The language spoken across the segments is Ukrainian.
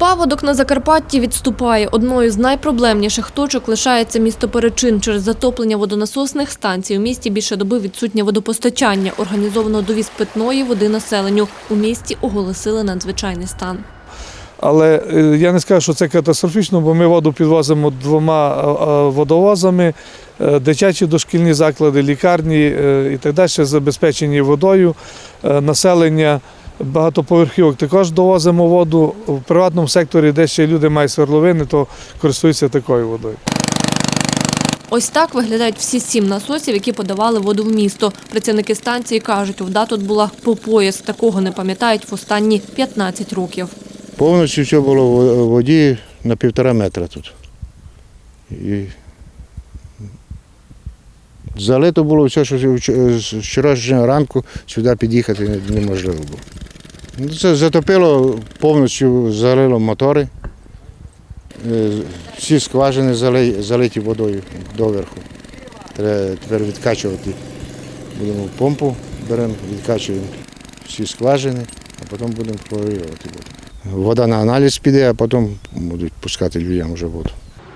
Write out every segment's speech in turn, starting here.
Паводок на Закарпатті відступає. Одною з найпроблемніших точок лишається місто Перечин. Через затоплення водонасосних станцій у місті більше доби відсутнє водопостачання. Організовано довіз питної води населенню. У місті оголосили надзвичайний стан. Але е, я не скажу, що це катастрофічно, бо ми воду підвозимо двома е, е, водовозами, дитячі дошкільні заклади, лікарні і так далі забезпечені водою. Населення багатоповерхівок також довозимо воду. В приватному секторі, де ще люди мають свердловини, то користуються такою водою. Ось так виглядають всі сім насосів, які подавали воду в місто. Працівники станції кажуть, вода тут була по пояс. Такого не пам'ятають в останні 15 років. Повністю все було в воді на півтора метра тут. І залито було все, що вчорашнього ранку сюди під'їхати неможливо було. Ну, Це затопило, повністю залило мотори. Е, Всі скважини залиті водою доверху. Треба тепер відкачувати. Будемо помпу беремо, відкачуємо всі скважини, а потім будемо хлорувати воду. Вода на аналіз піде, а потім будуть пускати людям вже воду.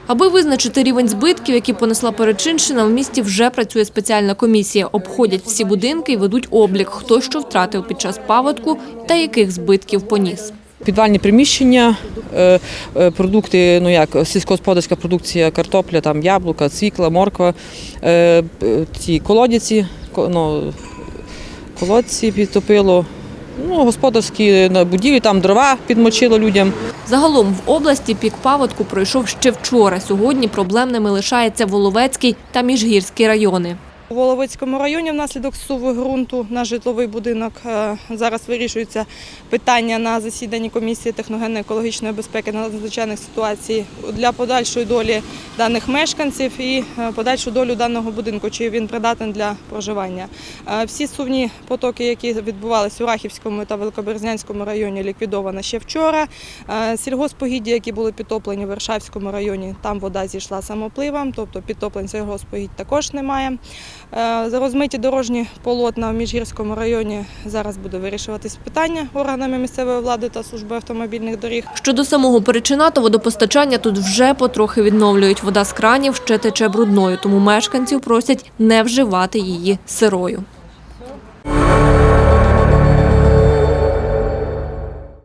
Аби визначити рівень збитків, які понесла Перечинщина, в місті вже працює спеціальна комісія. Обходять всі будинки і ведуть облік, хто що втратив під час паводку та яких збитків поніс. Підвальні приміщення, е, е, продукти, ну як сільськогосподарська продукція, картопля, там яблука, цвікла, морква, е, ці колодязі, ко- ну, колодці підтопило. Ну, господарські будівлі, там дрова підмочило людям. Загалом в області пік паводку пройшов ще вчора. Сьогодні проблемними лишається Воловецький та Міжгірський райони. У Воловицькому районі внаслідок суву ґрунту на житловий будинок е, зараз вирішується питання на засіданні комісії техногенно-екологічної безпеки на надзвичайних ситуацій для подальшої долі даних мешканців і е, подальшу долю даного будинку, чи він придатний для проживання. Е, Всі сувні потоки, які відбувалися у Рахівському та Великоберезнянському районі, ліквідовано ще вчора. Сільгоспогіддя, які були підтоплені в Вершавському районі, там вода зійшла самопливом, тобто підтоплень сільгоспогідь також немає. Е, розмиті дорожні полотна в Міжгірському районі зараз буде вирішуватись питання органами місцевої влади та служби автомобільних доріг. Щодо самого Перечина, то водопостачання тут вже потрохи відновлюють. Вода з кранів ще тече брудною, тому мешканців просять не вживати її сирою.